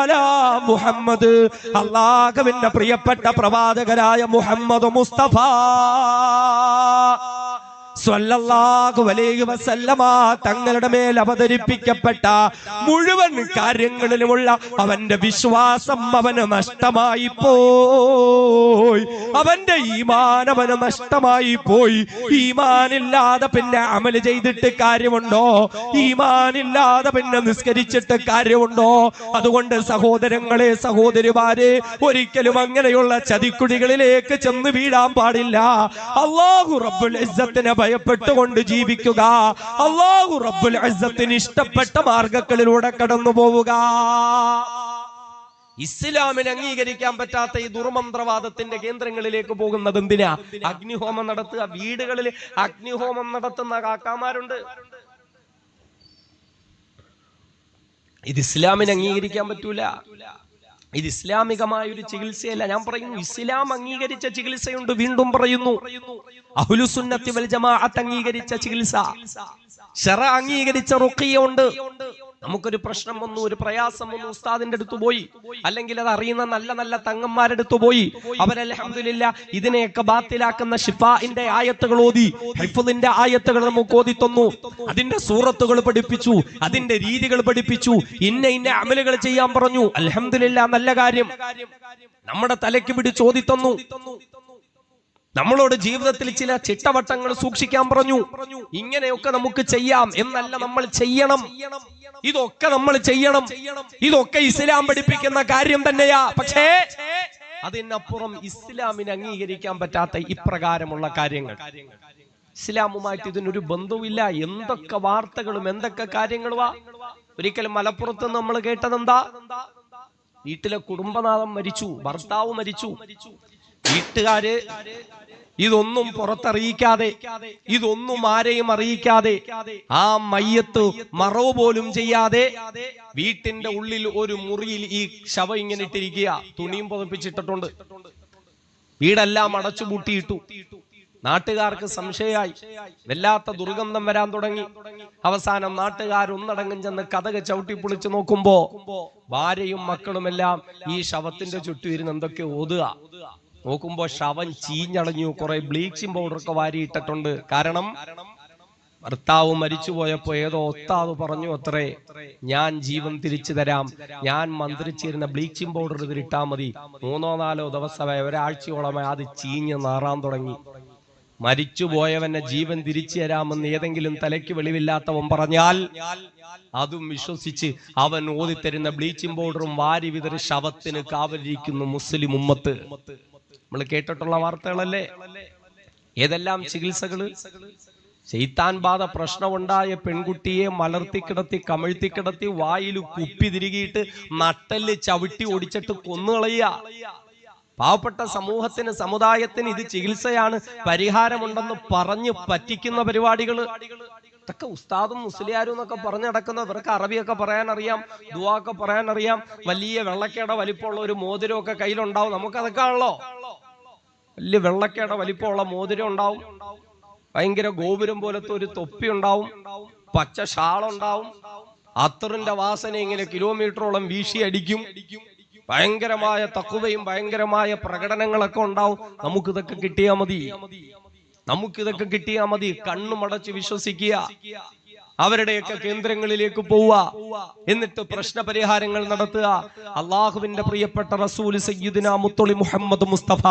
[SPEAKER 1] അലാ മുഹമ്മദ്. അല്ലാഹുവിന്റെ പ്രിയപ്പെട്ട പ്രവാചകരായ മുഹമ്മദ് മുസ്തഫ. അലൈഹി വസല്ലമ തങ്ങളുടെ മേൽ അവതരിപ്പിക്കപ്പെട്ട മുഴുവൻ കാര്യങ്ങളിലുമുള്ള അവന്റെ വിശ്വാസം അവന് നഷ്ടമായി പോയി അവന്റെ ഈമാൻ നഷ്ടമായി പോയി ഈമാനില്ലാതെ പിന്നെ അമൽ ചെയ്തിട്ട് കാര്യമുണ്ടോ? ഈമാനില്ലാതെ പിന്നെ നിസ്കരിച്ചിട്ട് കാര്യമുണ്ടോ? അതുകൊണ്ട് സഹോദരങ്ങളെ സഹോദരിമാരെ ഒരിക്കലും അങ്ങനെയുള്ള ചതിക്കുടികളിലേക്ക് ചെന്ന് വീഴാൻ പാടില്ല. അള്ളാഹു റബ്ബുൽ ഇസ്സത്തിനെ ഭയപ്പെട്ടുകൊണ്ട് ജീവിക്കുക. അള്ളാഹു റബ്ബുൽ അസത്തിന് ഇഷ്ടപ്പെട്ട മാർഗങ്ങളിലൂടെ കടന്നു പോവുക. ഇസ്ലാമിന് അംഗീകരിക്കാൻ പറ്റാത്ത ഈ ദുർമന്ത്രവാദത്തിന്റെ കേന്ദ്രങ്ങളിലേക്ക് പോകുന്നത് എന്തിനാ? അഗ്നിഹോമം നടത്തുക. വീടുകളിൽ അഗ്നിഹോമം നടത്തുന്ന കാക്കാമാരുണ്ട്. ഇത് ഇസ്ലാമിന് അംഗീകരിക്കാൻ പറ്റൂല. ഇത് ഇസ്ലാമികമായ ഒരു ചികിത്സയല്ല. ഞാൻ പറയുന്നു ഇസ്ലാം അംഗീകരിച്ച ചികിത്സയുണ്ട് വീണ്ടും പറയുന്നു. അഹുലുസുന്നത്തി വൽ ജമാഅത്ത് അംഗീകരിച്ച ചികിത്സ. ഷറ അംഗീകരിച്ച റുഖിയ ഉണ്ട്. നമുക്കൊരു പ്രശ്നം വന്നു ഒരു പ്രയാസം വന്നു ഉസ്താദിന്റെ അടുത്ത് പോയി. അല്ലെങ്കിൽ അത് അറിയുന്ന നല്ല നല്ല തങ്ങന്മാരുടെ അടുത്ത് പോയി. അവരല്ല ഇതിനെയൊക്കെ ബാത്തിലാക്കുന്ന ഷിഫാന്റെ ആയത്തുകൾ ഓതി ഹൈഫുദിന്റെ ആയത്തുകൾ നമുക്ക് ഓതി തന്നു. അതിന്റെ സൂറത്തുകൾ പഠിപ്പിച്ചു അതിന്റെ രീതികൾ പഠിപ്പിച്ചു ഇന്ന ഇന്ന അമലുകൾ ചെയ്യാൻ പറഞ്ഞു. അലഹമില്ല നല്ല കാര്യം. നമ്മുടെ തലയ്ക്ക് പിടിച്ച് തന്നു. നമ്മളോട് ജീവിതത്തിൽ ചില ചിട്ടവട്ടങ്ങൾ സൂക്ഷിക്കാൻ പറഞ്ഞു. ഇങ്ങനെയൊക്കെ നമുക്ക് ചെയ്യാം എന്നല്ല നമ്മൾ ചെയ്യണം. ഇതൊക്കെ നമ്മൾ ചെയ്യണം. ഇതൊക്കെ ഇസ്ലാം പഠിപ്പിക്കുന്ന കാര്യം തന്നെയാ. പക്ഷേ അതിനപ്പുറം ഇസ്ലാമിന് അംഗീകരിക്കാൻ പറ്റാത്ത ഇപ്രകാരമുള്ള കാര്യങ്ങൾ. ഇസ്ലാമുമായിട്ട് ഇതിനൊരു ബന്ധവുമില്ല. എന്തൊക്കെ വാർത്തകളും എന്തൊക്കെ കാര്യങ്ങളുമാ ഒരിക്കലും മലപ്പുറത്ത് നമ്മൾ കേട്ടതെന്താ? വീട്ടിലെ കുടുംബനാഥം മരിച്ചു ഭർത്താവ് മരിച്ചു. വീട്ടുകാര് ഇതൊന്നും പുറത്തറിയിക്കാതെ ഇതൊന്നും ആരെയും അറിയിക്കാതെ ആ മയ്യത്ത് മറവ് പോലും ചെയ്യാതെ വീട്ടിന്റെ ഉള്ളിൽ ഒരു മുറിയിൽ ഈ ശവം ഇങ്ങനെ ഇട്ടിരിക്കുക തുണിയും പുതപ്പിച്ചിട്ടിട്ടുണ്ട്. വീടെല്ലാം അടച്ചു അടച്ചുപൂട്ടിയിട്ടു നാട്ടുകാർക്ക് സംശയമായി. വല്ലാത്ത ദുർഗന്ധം വരാൻ തുടങ്ങി. അവസാനം നാട്ടുകാർ ഒന്നടങ്കം ചെന്ന് കഥക ചവിട്ടി പൊളിച്ചു നോക്കുമ്പോ ഭാര്യയും മക്കളുമെല്ലാം ഈ ശവത്തിന്റെ ചുറ്റും ഇരുന്ന് എന്തൊക്കെ ഓതുക. നോക്കുമ്പോ ശവം ചീഞ്ഞടഞ്ഞു കുറെ ബ്ലീച്ചിങ് പൗഡർ ഒക്കെ വാരിയിട്ടിട്ടുണ്ട്. കാരണം ഭർത്താവ് മരിച്ചുപോയപ്പോ ഏതോ ഒത്താവ് പറഞ്ഞു അത്രേ ഞാൻ ജീവൻ തിരിച്ചു തരാം. ഞാൻ മന്ത്രിച്ചിരുന്ന ബ്ലീച്ചിങ് പൗഡർ ഇതിലിട്ടാ മതി. മൂന്നോ നാലോ ദിവസമായി ഒരാഴ്ചയോളമായി അത് ചീഞ്ഞ് നാറാൻ തുടങ്ങി. മരിച്ചുപോയവന്റെ ജീവൻ തിരിച്ചു തരാമെന്ന് ഏതെങ്കിലും തലയ്ക്ക് വെളിവില്ലാത്തവൻ പറഞ്ഞാൽ അതും വിശ്വസിച്ച് അവൻ ഓതിത്തരുന്ന ബ്ലീച്ചിങ് പൗഡറും വാരി വിതറി ശവത്തിന് കാവലിരിക്കുന്നു മുസ്ലിം ഉമ്മത്ത്. നമ്മൾ കേട്ടിട്ടുള്ള വാർത്തകളല്ലേ? ഏതെല്ലാം ചികിത്സകൾ? ചെയ്ത്താൻ ബാധ പ്രശ്നമുണ്ടായ പെൺകുട്ടിയെ മലർത്തി കിടത്തി കമഴ്ത്തി കിടത്തി വായിൽ കുപ്പി തിരികിയിട്ട് നട്ടൽ ചവിട്ടി ഓടിച്ചിട്ട് കൊന്നുകളയ പാവപ്പെട്ട സമൂഹത്തിന് സമുദായത്തിന് ഇത് ചികിത്സയാണ് പരിഹാരമുണ്ടെന്ന് പറഞ്ഞ് പറ്റിക്കുന്ന പരിപാടികൾ ഇതൊക്കെ ഉസ്താദും മുസ്ലിയാരും എന്നൊക്കെ പറഞ്ഞു നടക്കുന്ന ഇവർക്ക് അറബിയൊക്കെ പറയാൻ അറിയാം ദുവാക്കെ പറയാൻ അറിയാം വലിയ വെള്ളക്കേട വലിപ്പമുള്ള ഒരു മോതിരം ഒക്കെ കയ്യിലുണ്ടാവും. നമുക്കതൊക്കെ ആണല്ലോ. വലിയ വെള്ളക്കേട വലിപ്പമുള്ള മോതിരം ഉണ്ടാവും. ഭയങ്കര ഗോപുരം പോലത്തെ ഒരു തൊപ്പി ഉണ്ടാവും. പച്ച ഷാളുണ്ടാവും അത്തറിന്റെ വാസന ഇങ്ങനെ കിലോമീറ്ററോളം വീശി അടിക്കും. ഭയങ്കരമായ തക്കുവയും ഭയങ്കരമായ പ്രകടനങ്ങളൊക്കെ ഉണ്ടാവും. നമുക്കിതൊക്കെ കിട്ടിയാ മതി. നമുക്കിതൊക്കെ കിട്ടിയാ മതി. കണ്ണുമടച്ച് വിശ്വസിക്കുക. അവരുടെയൊക്കെ കേന്ദ്രങ്ങളിലേക്ക് പോവുക. എന്നിട്ട് പ്രശ്ന പരിഹാരങ്ങൾ നടത്തുക. അള്ളാഹുവിന്റെ പ്രിയപ്പെട്ട റസൂൽ സയ്യിദിന മുത്തൊളി മുഹമ്മദ് മുസ്തഫ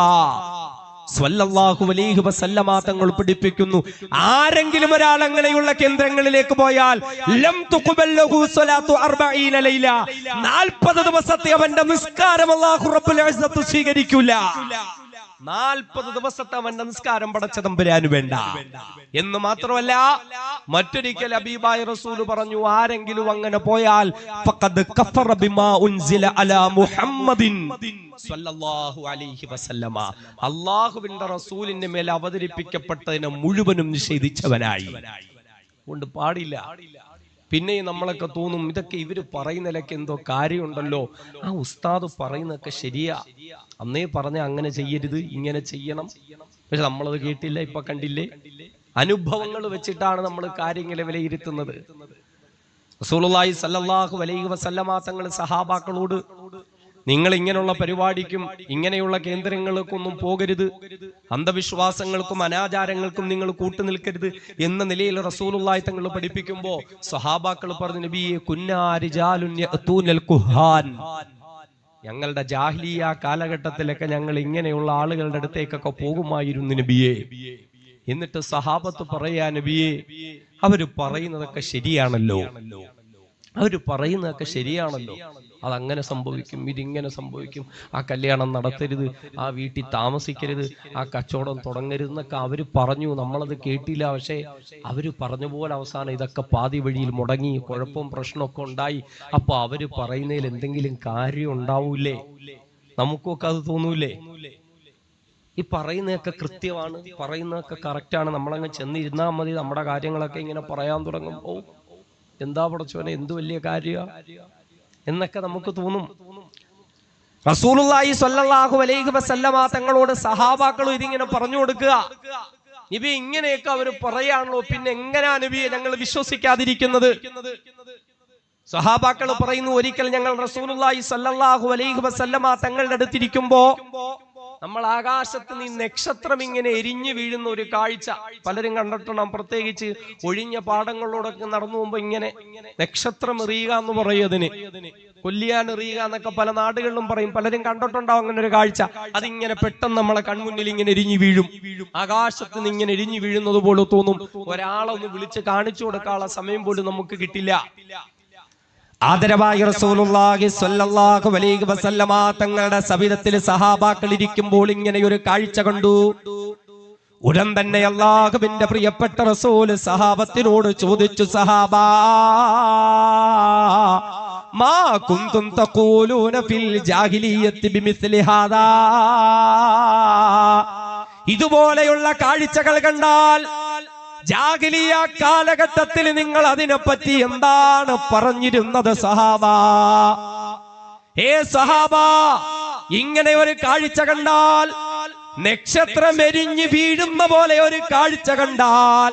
[SPEAKER 1] സ്വല്ലല്ലാഹു അലൈഹി വസല്ലമ തങ്ങൾ പിടിപ്പിക്കുന്നു ആരെങ്കിലും ഒരാൾ അങ്ങനെയുള്ള കേന്ദ്രങ്ങളിലേക്ക് പോയാൽ ലം തുഖബല്ലഹു ലൈല. 40 ദിവസത്തെ അവന്റെ നിസ്കാരം അല്ലാഹു റബ്ബുൽ ഇസ്സത്ത് നാൽപ്പത് ദിവസത്തെ അവൻ നമസ്കാരം പടച്ച തമ്പുരാന് വേണ്ട. എന്ന് മാത്രമല്ല മറ്റൊരിക്കൽ അബീബായ റസൂൽ പറഞ്ഞു ആരെങ്കിലും അങ്ങനെ പോയാൽ അല്ലാഹുവിന്റെ റസൂലിന്റെ മേൽ അവതരിപ്പിക്കപ്പെട്ടതിനെ മുഴുവനും നിഷേധിച്ചവനായി. കൊണ്ട് പാടില്ല. പിന്നെയും നമ്മളൊക്കെ തോന്നും ഇതൊക്കെ ഇവർ പറയുന്നതിലൊക്കെ എന്തോ കാര്യമുണ്ടല്ലോ. ആ ഉസ്താദ് പറയുന്നതൊക്കെ ശരിയാ. അന്നേ പറഞ്ഞ അങ്ങനെ ചെയ്യരുത് ഇങ്ങനെ ചെയ്യണം. പക്ഷെ നമ്മളത് കേട്ടില്ല ഇപ്പൊ കണ്ടില്ലേ? അനുഭവങ്ങൾ വെച്ചിട്ടാണ് നമ്മൾ കാര്യങ്ങളെ വിലയിരുത്തുന്നത്. റസൂലുള്ളാഹി സല്ലല്ലാഹു അലൈഹി വസല്ലമ തങ്ങൾ സഹാബാക്കളോട് നിങ്ങൾ ഇങ്ങനെയുള്ള പരിപാടിക്കും ഇങ്ങനെയുള്ള കേന്ദ്രങ്ങൾക്കൊന്നും പോകരുത്. അന്ധവിശ്വാസങ്ങൾക്കും അനാചാരങ്ങൾക്കും നിങ്ങൾ കൂട്ടുനിൽക്കരുത് എന്ന നിലയിൽ റസൂലുള്ളാഹി തങ്ങൾ പഠിപ്പിക്കുമ്പോ സഹാബാക്കൾ പറഞ്ഞു നബിയെ കുന്നാരിജാലുൻ യഅതൂനൽ കുഹാൻ. ഞങ്ങളുടെ ജാഹ്ലിയ കാലഘട്ടത്തിലൊക്കെ ഞങ്ങൾ ഇങ്ങനെയുള്ള ആളുകളുടെ അടുത്തേക്കൊക്കെ പോകുമായിരുന്നു നബിയെ. എന്നിട്ട് സഹാബത്ത് പറയാ നബിയെ അവർ പറയുന്നതൊക്കെ ശരിയാണല്ലോ. അവർ പറയുന്നതൊക്കെ ശരിയാണല്ലോ. അതങ്ങനെ സംഭവിക്കും ഇതിങ്ങനെ സംഭവിക്കും. ആ കല്യാണം നടത്തരുത് ആ വീട്ടിൽ താമസിക്കരുത് ആ കച്ചവടം തുടങ്ങരുത് എന്നൊക്കെ അവർ പറഞ്ഞു. നമ്മളത് കേട്ടില്ല പക്ഷേ അവർ പറഞ്ഞ പോലെ അവസാനം ഇതൊക്കെ പാതി വഴിയിൽ മുടങ്ങി കുഴപ്പവും പ്രശ്നമൊക്കെ ഉണ്ടായി. അപ്പൊ അവർ പറയുന്നതിൽ എന്തെങ്കിലും കാര്യം ഉണ്ടാവൂലേ? നമുക്കൊക്കെ അത് തോന്നൂലേ? ഈ പറയുന്നതൊക്കെ കൃത്യമാണ് പറയുന്നതൊക്കെ കറക്റ്റാണ് നമ്മളങ്ങ് ചെന്നിരുന്നാൽ മതി നമ്മുടെ കാര്യങ്ങളൊക്കെ ഇങ്ങനെ പറയാൻ തുടങ്ങും ഓ എന്താ പടച്ചോനെ എന്ത് വലിയ കാര്യ? എന്നൊക്കെ നമുക്ക് തോന്നും. റസൂലുള്ളാഹി സ്വല്ലല്ലാഹു അലൈഹി വസല്ലമ തങ്ങളോട് സഹാബാക്കളും ഇതിങ്ങനെ പറഞ്ഞു കൊടുക്കുക. നബി ഇങ്ങനെയൊക്കെ അവർ പറയാണല്ലോ. പിന്നെ എങ്ങനെയാ നബിയെ ഞങ്ങൾ വിശ്വസിക്കാതിരിക്കുന്നത്? സഹാബാക്കൾ പറയുന്നു ഒരിക്കൽ ഞങ്ങൾ റസൂലുള്ളാഹി സ്വല്ലല്ലാഹു അലൈഹി വസല്ലമ തങ്ങളുടെ അടുത്തിരിക്കുമ്പോ നമ്മൾ ആകാശത്ത് നീ നക്ഷത്രം ഇങ്ങനെ എരിഞ്ഞു വീഴുന്ന ഒരു കാഴ്ച പലരും കണ്ടിട്ടുണ്ടാകും പ്രത്യേകിച്ച് ഒഴിഞ്ഞ പാടങ്ങളിലൂടെയൊക്കെ നടന്നു പോകുമ്പോ ഇങ്ങനെ നക്ഷത്രം എറിയുക എന്ന് പറയുന്നതിന് കൊല്ലിയാൻ എറിയുക എന്നൊക്കെ പല നാടുകളിലും പറയും. പലരും കണ്ടിട്ടുണ്ടാവും അങ്ങനെ ഒരു കാഴ്ച. അതിങ്ങനെ പെട്ടെന്ന് നമ്മളെ കൺമുന്നിൽ ഇങ്ങനെ എരിഞ്ഞു വീഴും. ആകാശത്ത് നിന്ന് ഇങ്ങനെ എരിഞ്ഞു വീഴുന്നത് പോലെ തോന്നും. ഒരാളൊന്ന് വിളിച്ച് കാണിച്ചു കൊടുക്കാനുള്ള സമയം പോലും നമുക്ക് കിട്ടില്ല. ആദരവായ റസൂലുള്ളാഹി സ്വല്ലല്ലാഹു അലൈഹി വസല്ലമ തങ്ങളുടെ സവിധത്തിൽ സഹാബാക്കൾ ഇരിക്കുമ്പോൾ ഇങ്ങനെ ഒരു കാഴ്ച കണ്ടു. ഉടൻ തന്നെ അള്ളാഹുവിന്റെ പ്രിയപ്പെട്ട റസൂൽ സഹാബത്തിനോട് ചോദിച്ചു സഹാബാ മാ കുന്തും തഖൂലൂന ഫിൽ ജാഹിലിയത്തി ബിമിസ്ലി ഹാദാ. ഇതുപോലെയുള്ള കാഴ്ചകൾ കണ്ടാൽ ജാഗിലിയ കാലഘട്ടത്തിൽ നിങ്ങൾ അതിനെപ്പറ്റി എന്താണ് പറഞ്ഞിരുന്നത് സഹാബ? ഏ സഹാബ ഇങ്ങനെ ഒരു കാഴ്ച കണ്ടാൽ നക്ഷത്രം എരിഞ്ഞു വീഴുന്ന പോലെ ഒരു കാഴ്ച കണ്ടാൽ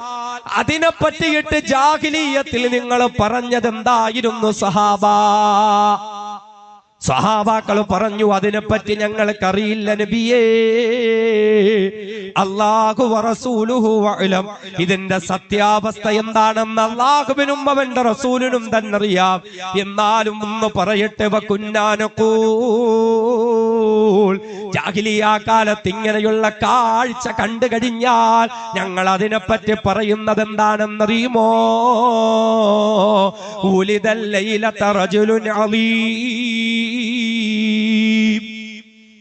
[SPEAKER 1] അതിനെ പറ്റിയിട്ട് ജാഗിലീയത്തിൽ നിങ്ങൾ പറഞ്ഞതെന്തായിരുന്നു സഹാബ? സഹാബാക്കൾ പറഞ്ഞു അതിനെപ്പറ്റി ഞങ്ങൾക്കറിയില്ല നബിയേ. അള്ളാഹു ഇതിന്റെ സത്യാവസ്ഥ എന്താണെന്ന് അള്ളാഹുവിനും അവന്റെ റസൂലിനും തന്നെ അറിയാം എന്നാലും ഒന്ന് പറയട്ടെ വക്കുന്നാനക്കൂൾ ജാഹിലിയ കാലത്ത് ഇങ്ങനെയുള്ള കാഴ്ച കണ്ടു കഴിഞ്ഞാൽ ഞങ്ങൾ അതിനെപ്പറ്റി പറയുന്നത് എന്താണെന്നറിയുമോ ഉലിതല്ലയിലത്തറജുലുനീ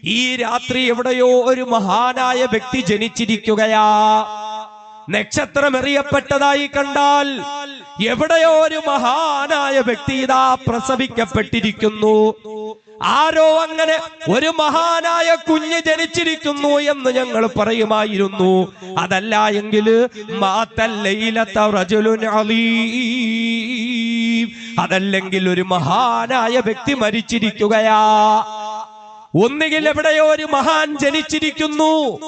[SPEAKER 1] ഈ രാത്രി എവിടെയോ ഒരു മഹാനായ വ്യക്തി ജനിച്ചിരിക്കുകയാ. നക്ഷത്രം എറിയപ്പെട്ടതായി കണ്ടാൽ എവിടെയോ ഒരു മഹാനായ വ്യക്തി ഇതാ പ്രസവിക്കപ്പെട്ടിരിക്കുന്നു. ആരോ അങ്ങനെ ഒരു മഹാനായ കുഞ്ഞ് ജനിച്ചിരിക്കുന്നു എന്ന് ഞങ്ങൾ പറയുമായിരുന്നു. അതല്ല എങ്കിൽ റജുലുൻ അതല്ലെങ്കിൽ ഒരു മഹാനായ വ്യക്തി മരിച്ചിരിക്കുകയാ. ഒന്നുകിൽ എവിടെയോ ഒരു മഹാൻ ജനിച്ചിരിക്കുന്നു.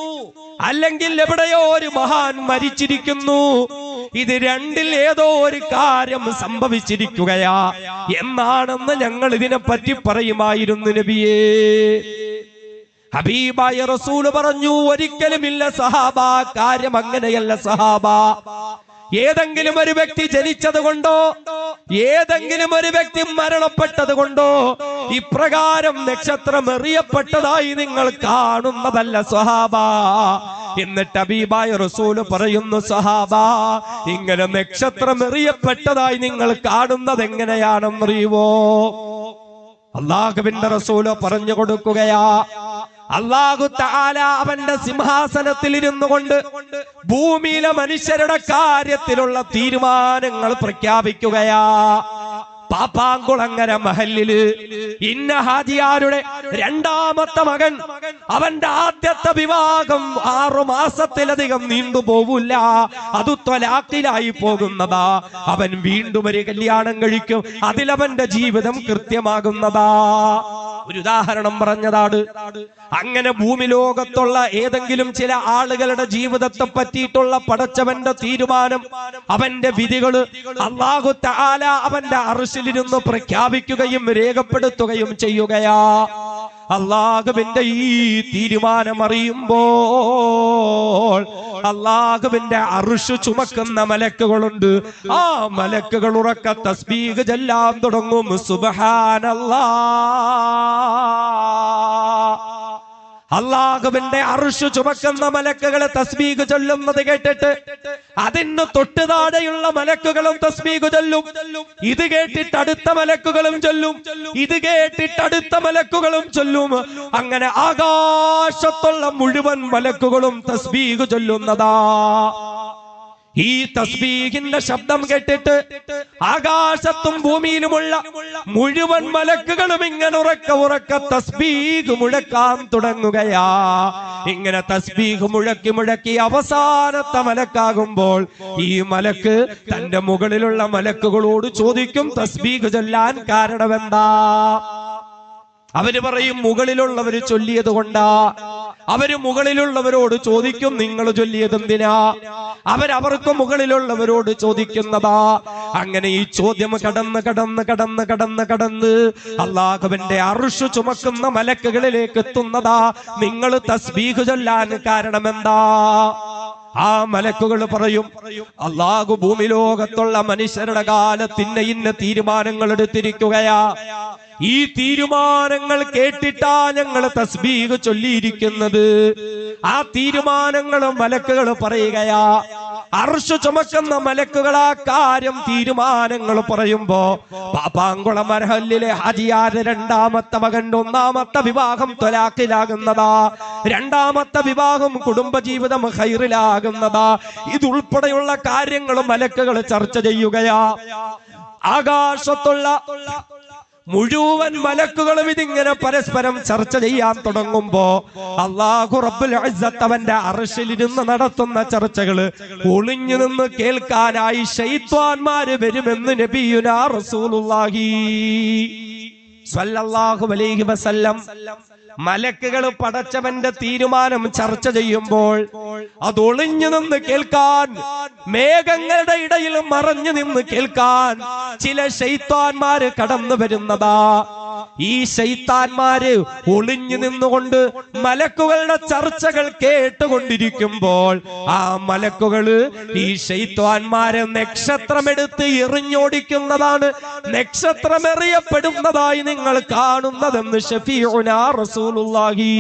[SPEAKER 1] അല്ലെങ്കിൽ എവിടെയോ ഒരു മഹാൻ മരിച്ചിരിക്കുന്നു. ഇത് രണ്ടിൽ ഏതോ ഒരു കാര്യം സംഭവിച്ചിരിക്കുകയാ. എന്നാണെന്ന് ഞങ്ങൾ ഇതിനെപ്പറ്റി പറയുമായിരുന്നു നബിയേ. ഹബീബായ റസൂൽ പറഞ്ഞു ഒരിക്കലുമില്ല സഹാബ കാര്യം അങ്ങനെയല്ല സഹാബ. ഏതെങ്കിലും ഒരു വ്യക്തി ജനിച്ചത് കൊണ്ടോ ഏതെങ്കിലും ഒരു വ്യക്തി മരണപ്പെട്ടത് കൊണ്ടോ ഇപ്രകാരം നക്ഷത്രം എറിയപ്പെട്ടതായി നിങ്ങൾ കാണുന്നതല്ല സ്വഹാബ. എന്നിട്ട് അബീബായ റസൂൽ പറയുന്നു സ്വഹാബ ഇങ്ങനെ നക്ഷത്രം എറിയപ്പെട്ടതായി നിങ്ങൾ കാണുന്നത് എങ്ങനെയാണെന്നറിയുവോ? അള്ളാഹുവിന്റെ റസൂൽ പറഞ്ഞു കൊടുക്കുകയാ അള്ളാഹു താല അവന്റെ സിംഹാസനത്തിൽ ഇരുന്നു കൊണ്ട് ഭൂമിയിലെ മനുഷ്യരുടെ കാര്യത്തിലുള്ള തീരുമാനങ്ങൾ പ്രഖ്യാപിക്കുകയാ. പാപ്പാങ്കുളങ്ങര മഹലിൽ ഇന്ന ഹാജിയാരുടെ രണ്ടാമത്തെ മകൻ അവന്റെ ആദ്യത്തെ വിവാഹം ആറു മാസത്തിലധികം നീണ്ടുപോവില്ല അത് ത്വലാക്കിലായി പോകുന്നതാ. അവൻ വീണ്ടും ഒരു കല്യാണം കഴിക്കും. അതിലവന്റെ ജീവിതം കൃത്യമാകുന്നതാ. ഒരു ഉദാഹരണം പറഞ്ഞതാണ്. അങ്ങനെ ഭൂമി ലോകത്തുള്ള ഏതെങ്കിലും ചില ആളുകളുടെ ജീവിതത്തെ പറ്റിയിട്ടുള്ള പടച്ചവന്റെ തീരുമാനം അവന്റെ വിധികൾ അള്ളാഹു താല അവന്റെ അറിശിലിരുന്ന് പ്രഖ്യാപിക്കുകയും രേഖപ്പെടുത്തുകയും ചെയ്യുകയാ. അള്ളാഹുവിന്റെ ഈ തീരുമാനം അറിയുമ്പോൾ അള്ളാഹുവിന്റെ അറുഷു ചുമക്കുന്ന മലക്കുകളുണ്ട്. ആ മലക്കുകൾ ഉറക്ക തസ്ബീഗ് ചെല്ലാൻ തുടങ്ങും. സുബഹാനല്ലാ. അള്ളാഹുവിന്റെ അറുഷു ചുമക്കുന്ന മലക്കുകളെ തസ്ബീഗ് ചൊല്ലുന്നത് കേട്ടിട്ട് അതിന് തൊട്ട് താഴെയുള്ള മലക്കുകളും തസ്ബീഗ് ചൊല്ലും. ഇത് കേട്ടിട്ട് അടുത്ത മലക്കുകളും ചൊല്ലും. ഇത് കേട്ടിട്ട് അടുത്ത മലക്കുകളും ചൊല്ലും. അങ്ങനെ ആകാശത്തുള്ള മുഴുവൻ മലക്കുകളും തസ്ബീഗ് ചൊല്ലുന്നതാ. ഈ തസ്ബീഹിന്റെ ശബ്ദം കേട്ടിട്ട് ആകാശത്തും ഭൂമിയിലുമുള്ള മുഴുവൻ മലക്കുകളും ഇങ്ങനെ ഉറക്ക ഉറക്ക തസ്ബീഹ് മുഴക്കാൻ തുടങ്ങുകയാ. ഇങ്ങനെ തസ്ബീഹ് മുഴക്കി മുഴക്കി അവസാനത്തെ മലക്കാകുമ്പോൾ ഈ മലക്ക് തന്റെ മുകളിലുള്ള മലക്കുകളോട് ചോദിക്കും തസ്ബീഹ് ചൊല്ലാൻ കാരണമെന്താ അവർ പറയും മുകളിലുള്ളവര് ചൊല്ലിയത് കൊണ്ടാ. അവർ മുകളിലുള്ളവരോട് ചോദിക്കും നിങ്ങൾ ചൊല്ലിയത് എന്തിനാ അവരവർക്ക് മുകളിലുള്ളവരോട് ചോദിക്കുന്നതാ. അങ്ങനെ ഈ ചോദ്യം കടന്ന് കടന്ന് കടന്ന് കടന്ന് കടന്ന് അള്ളാഹുവിന്റെ അറുഷു ചുമക്കുന്ന മലക്കുകളിലേക്ക് എത്തുന്നതാ. നിങ്ങൾ തസ്ബീഹ് ചൊല്ലാൻ കാരണമെന്താ? ആ മലക്കുകൾ പറയും അള്ളാഹു ഭൂമി ലോകത്തുള്ള മനുഷ്യരുടെ കാലത്തിന് ഇന്ന തീരുമാനങ്ങൾ എടുത്തിരിക്കുകയാ. ഈ തീരുമാനങ്ങൾ കേട്ടിട്ടാ ഞങ്ങൾ തസ്ബീഹ് ചൊല്ലിയിരിക്കുന്നത്. ആ തീരുമാനങ്ങളും മലക്കുകൾ പറയുകയാ അർഷ ചുമക്കുന്ന മലക്കുകളാ കാര്യം തീരുമാനങ്ങൾ പറയുമ്പോ പാപ്പാങ്കുളം മരഹല്ലിലെ ഹജിയാര് രണ്ടാമത്തെ മകന്റെ ഒന്നാമത്തെ വിവാഹം തൊലാക്കിലാകുന്നതാ രണ്ടാമത്തെ വിവാഹം കുടുംബജീവിതം ഹൈറിലാകുന്നതാ ഇതുൾപ്പെടെയുള്ള കാര്യങ്ങളും മലക്കുകൾ ചർച്ച ചെയ്യുകയാ. ആകാശത്തുള്ള മുഴുവൻ മലക്കുകളും ഇതിങ്ങനെ പരസ്പരം ചർച്ച ചെയ്യാൻ തുടങ്ങുമ്പോ അള്ളാഹു റബ്ബുൽ അവന്റെ അറശിലിരുന്ന് നടത്തുന്ന ചർച്ചകൾ ഒളിഞ്ഞു നിന്ന് കേൾക്കാനായി ഷെയ്ത്വാന്മാര് വരുമെന്ന് നബിയുനാ റസൂലുള്ളാഹി സ്വല്ലല്ലാഹു അലൈഹി വസല്ലം മലക്കുകൾ പടച്ചവന്റെ തീരുമാനം ചർച്ച ചെയ്യുമ്പോൾ അത് ഒളിഞ്ഞു നിന്ന് കേൾക്കാൻ മേഘങ്ങളുടെ ഇടയിൽ മറഞ്ഞു നിന്ന് കേൾക്കാൻ ചില ശൈത്താന്മാര് കടന്നു വരുന്നതാ. ഈ ശൈത്താന്മാര് ഒളിഞ്ഞു നിന്നുകൊണ്ട് മലക്കുകളുടെ ചർച്ചകൾ കേട്ടുകൊണ്ടിരിക്കുമ്പോൾ ആ മലക്കുകൾ ഈ ശൈത്താന്മാരെ നക്ഷത്രമെടുത്ത് എറിഞ്ഞോടിക്കുന്നതാണ്. നക്ഷത്രം എറിയപ്പെടുന്നതായി നിങ്ങൾ കാണുന്നതെന്ന് ഷഫീഉനാ റസൂലുള്ളാഹി.